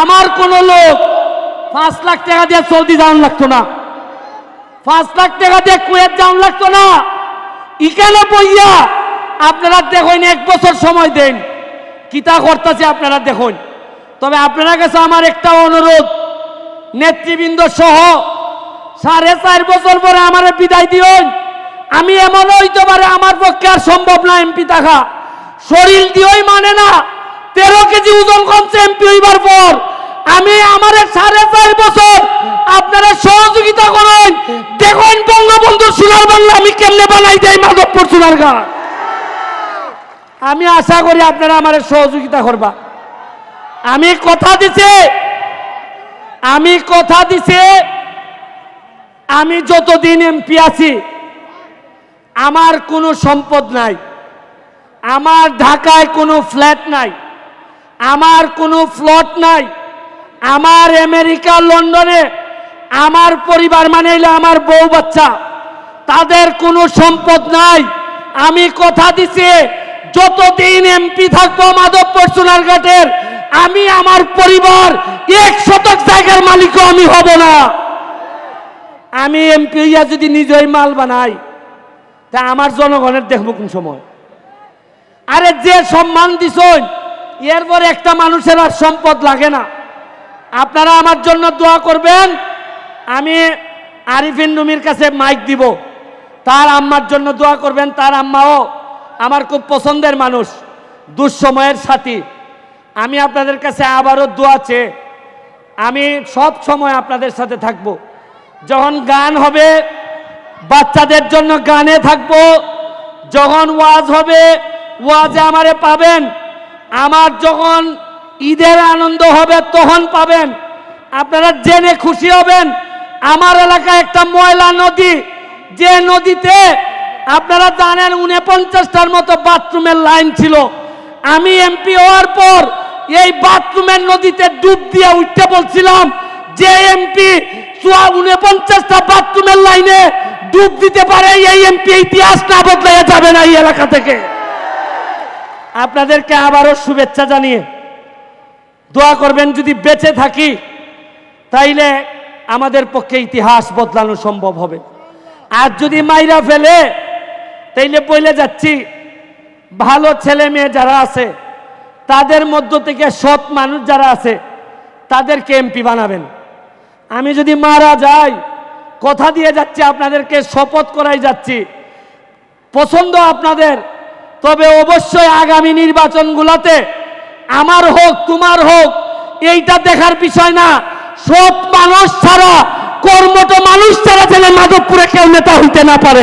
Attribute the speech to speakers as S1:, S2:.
S1: আমার কোন লোক পাঁচ লাখ টাকা দিয়ে সৌদি যাওয়ান লাগতো না। পাঁচ লাখ টাকা দিয়ে কুয়েত যাওয়ান লাগতো না। ইখানে বইয়া আপনারা দেখুন, এক বছর সময় দেন। কিতা করতেছে আপনারা দেখুন। তবে আপনারা কাছে আমার একটা অনুরোধ, নেতৃবৃন্দ সহ সাড়ে চার বছর পরে আমার বিদায় দিন আমি এমন হইতে পারে আমার পক্ষে আর সম্ভব না, এমপি থাকা। শরীর দিয়েই মানে না, তেরো কেজি ওজন কমছে এমপি হইবার পর আমি আমার সাড়ে চার বছর আপনারা সহযোগিতা করেন। দেখুন বঙ্গবন্ধু সোনার বাংলা আমি কেমনে বানাই দেয় মাধবপুর সোনার গাঁ আমি আশা করি আপনারা আমার সহযোগিতা করবা। আমি কথা দিছি, আমি কথা দিছি, আমি যতদিন এমপি আছি, আমার কোনো সম্পদ নাই, আমার ঢাকায় কোনো ফ্ল্যাট নাই। আমার কোনো ফ্লট নাই। আমার আমেরিকা, লন্ডনে, আমার পরিবার মানে আমার বউ বাচ্চা। তাদের কোনো সম্পদ নাই। আমি কথা দিছি, যতদিন এমপি থাকব মাধবপুর সোনারঘাটের আমি আমার পরিবার এক শতক জায়গার মালিকও আমি হব না। আমি এমপি হইয়া যদি নিজেই মাল বানাই, তা আমার জনগণের দেখব কোন সময়। আরে যে সম্মান দিছন এরপর একটা মানুষের আর সম্পদ লাগে না। আপনারা আমার জন্য দোয়া করবেন, আমি আরিফিন নুমির কাছে মাইক দিব। তার আম্মার জন্য দোয়া করবেন, তার আম্মাও আমার খুব পছন্দের মানুষ, দুঃসময়ের সাথী। আমি আপনাদের কাছে আবারও দোয়া চেয়ে আমি সব সময় আপনাদের সাথে থাকব। যখন গান হবে, বাচ্চাদের জন্য গানে থাকব। যখন ওয়াজ হবে, ওয়াজে আমারে পাবেন। আমার যখন ঈদের আনন্দ হবে, তখন পাবেন। আপনারা জেনে খুশি হবেন, আমার এলাকায় একটা ময়লা নদী। যে নদীতে আপনারা জানেন উনপঞ্চাশটার মতো বাথরুমের লাইন ছিল। আমি এমপি হওয়ার পর এই বাথরুমের নদীতে ডুব দিয়ে উঠতে বলছিলাম যে এমপি উনপঞ্চাশটা বাথরুমের লাইনে ডুব দিতে পারে, এই এমপি ইতিহাস না বদলাইয়া যাবে না এই এলাকা থেকে। আপনাদেরকে আবারও শুভেচ্ছা জানিয়ে দোয়া করবেন, যদি বেঁচে থাকি, তাইলে আমাদের পক্ষে ইতিহাস বদলানো সম্ভব হবে। আর যদি মাইরা ফেলে, তাইলে বইলে যাচ্ছি, ভালো ছেলে মেয়ে যারা আছে, তাদের মধ্য থেকে সৎ মানুষ যারা আছে, তাদেরকে এমপি বানাবেন। আমি যদি মারা যাই, কথা দিয়ে যাচ্ছি, আপনাদেরকে শপথ করাই যাচ্ছি, পছন্দ আপনাদের তবে অবশ্যই আগামী নির্বাচনগুলোতে আমার হোক, তোমার হোক, এইটা দেখার বিষয় না। সব মানুষ ছাড়া কর্মটা মানুষ ছাড়া যেন মাধবপুরে কেউ নেতা হইতে না পারে।